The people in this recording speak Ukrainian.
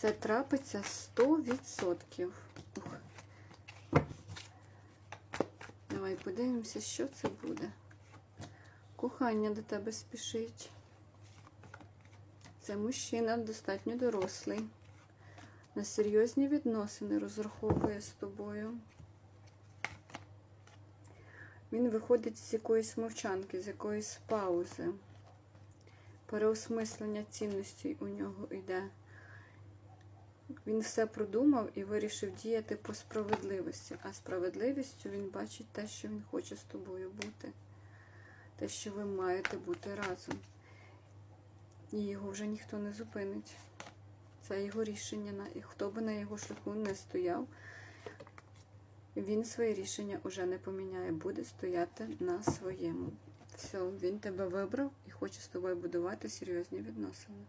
Це трапиться 100%. Ух. Давай подивимося, що це буде. Кохання до тебе спішить. Це мужчина достатньо дорослий. На серйозні відносини розраховує з тобою. Він виходить з якоїсь мовчанки, з якоїсь паузи. Переосмислення цінностей у нього йде. Він все продумав і вирішив діяти по справедливості. А справедливістю він бачить те, що він хоче з тобою бути. Те, що ви маєте бути разом. І його вже ніхто не зупинить. Це його рішення. І хто би на його шляху не стояв, він своє рішення вже не поміняє, буде стояти на своєму. Все, він тебе вибрав і хоче з тобою будувати серйозні відносини.